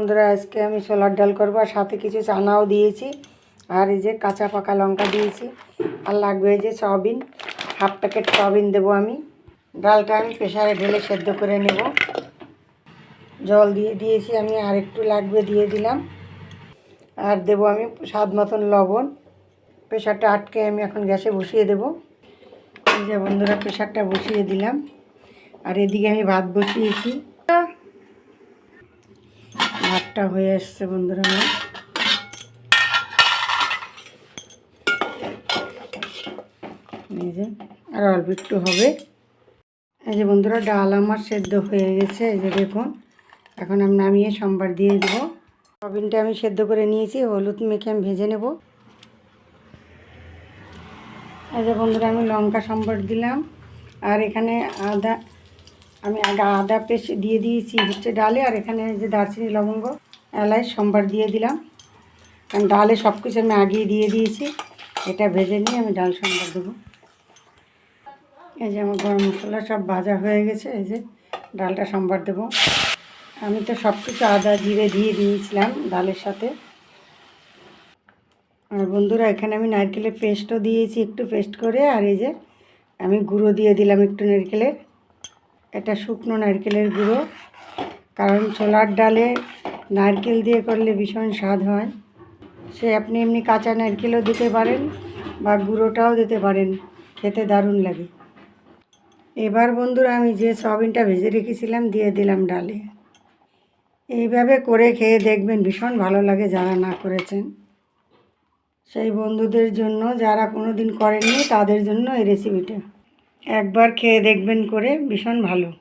বন্ধুরা, আজকে আমি ছোলার ডাল করব আর সাথে কিছু চানাও দিয়েছি। আর এই যে কাঁচা পাকা লঙ্কা দিয়েছি। আর লাগবে এই যে সয়াবিন, হাফ প্যাকেট সয়াবিন দেবো আমি। ডালটা আমি প্রেশারে ঢেলে সেদ্ধ করে নেব। জল দিয়ে দিয়েছি আমি, আর একটু লাগবে দিয়ে দিলাম। আর দেবো আমি স্বাদ মতন লবণ। প্রেশারটা আটকে আমি এখন গ্যাসে বসিয়ে দেবো। এই যে বন্ধুরা প্রেশারটা বসিয়ে দিলাম। আর এদিকে আমি ভাত বসিয়েছি। ভাতটা হয়ে এসছে বন্ধুরা, আমার। আর অল্প একটু হবে। এই যে, বন্ধুরা, ডাল আমার সেদ্ধ হয়ে গেছে। এই যে, দেখুন, এখন আমি নামিয়ে সম্বার দিয়ে দেবো। সবিনটা আমি সেদ্ধ করে নিয়েছি, হলুদ মেখে আমি ভেজে নেব। এই যে, বন্ধুরা, আমি লঙ্কা সম্বর দিলাম। আর এখানে আদা, আমি আগে আদা পেস্ট দিয়ে দিয়েছি হচ্ছে ডালে, আর এখানে যে দারচিনি, লবঙ্গ। এলাচ, সম্বার দিয়ে দিলাম। কারণ ডালে সব কিছু আমি আগিয়ে দিয়ে দিয়েছি। এটা ভেজে নিয়ে আমি ডাল, সম্বার দেবো। এই যে আমার গরম মশলা সব ভাজা হয়ে গেছে। এই যে ডালটা, সম্বার দেবো। আমি তো সব কিছু আদা, জিরে দিয়ে দিয়েছিলাম ডালের সাথে। আর বন্ধুরা, এখানে আমি নারকেলের পেস্টও দিয়েছি একটু পেস্ট করে। আর এই যে আমি গুঁড়ো দিয়ে দিলাম একটু নারকেলের। এটা শুকনো নারকেলের গুঁড়ো। কারণ ছোলার ডালে নারকেল দিয়ে করলে ভীষণ স্বাদ হয়। সে আপনি এমনি কাঁচা নারকেলও দিতে পারেন বা গুঁড়োটাও দিতে পারেন, খেতে দারুণ লাগে। এবার বন্ধুরা আমি যে সয়াবিনটা ভেজে রেখেছিলাম দিয়ে দিলাম ডালে। এইভাবে করে খেয়ে দেখবেন ভীষণ ভালো লাগে যারা না করেছেন। সেই বন্ধুদের জন্য যারা কোনো দিন করেননি তাদের জন্য এই রেসিপিটা একবার খেয়ে দেখবেন করে ভীষণ ভালো।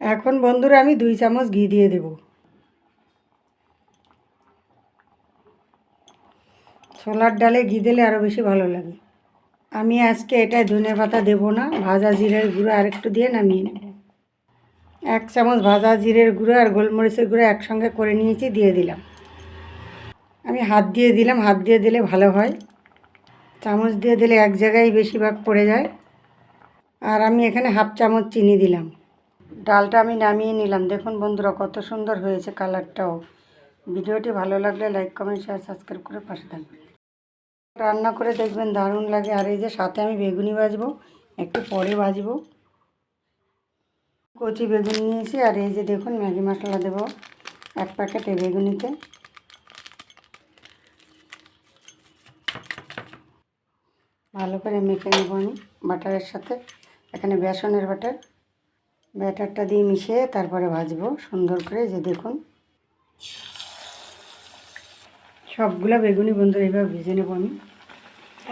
এখন বন্ধুরা আমি দুই চামচ ঘি দিয়ে দেব। ছোলার ডালে ঘি দিলে আরও বেশি ভালো লাগে। আমি আজকে এটায় ধনে পাতা দেবো না, ভাজা জিরের গুঁড়ো আরেকটু দিয়ে নামিয়ে নেব। এক চামচ ভাজা জিরের গুঁড়ো আর গোলমরিচের গুঁড়ো একসঙ্গে করে নিয়েছি, দিয়ে দিলাম। আমি হাত দিয়ে দিলাম, হাত দিয়ে দিলে ভালো হয়। চামচ দিয়ে দিলে এক জায়গায় বেশিরভাগ পড়ে যায়। আর আমি এখানে হাফ চামচ চিনি দিলাম। ডালটা আমি নামিয়ে নিলাম। দেখুন বন্ধুরা, কত সুন্দর হয়েছে কালারটাও। ভিডিওটি ভালো লাগলে লাইক, কমেন্ট, শেয়ার, সাবস্ক্রাইব করে পাশে থাকবেন। রান্না করে দেখবেন দারুণ লাগে। আর এই যে সাথে আমি বেগুনি ভাজবো, একটু পরে ভাজবো। কচি বেগুন নিয়েছি, আর এই যে দেখুন ম্যাগি মশলা দেবো এক প্যাকেট বেগুনিতে। ভালো করে মেখে নেব আমি বাটারের সাথে। এখানে বেসনের বাটার, ব্যাটারটা দিয়ে মিশিয়ে তারপরে ভাজবো সুন্দর করে যে দেখুন। সবগুলা বেগুনি বন্ধুরা এইভাবে ভেজে নেব আমি।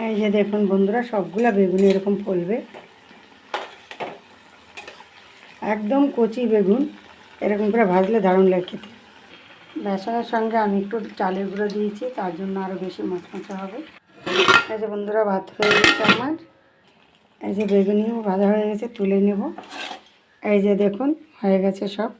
এই যে দেখুন বন্ধুরা, সবগুলা বেগুনি এরকম ফলবে। একদম কচি বেগুন, এরকম করে ভাজলে দারুণ লাগে খেতে। বেসনের সঙ্গে আমি একটু চালের গুঁড়ো দিয়েছি, তার জন্য আরও বেশি মচমচা হবে। এই যে বন্ধুরা, ভাত হয়ে গেছে আমার। এই যে বেগুনিও ভাজা হয়ে গেছে, তুলে নেব। এই যে দেখুন, হয়ে গেছে সব।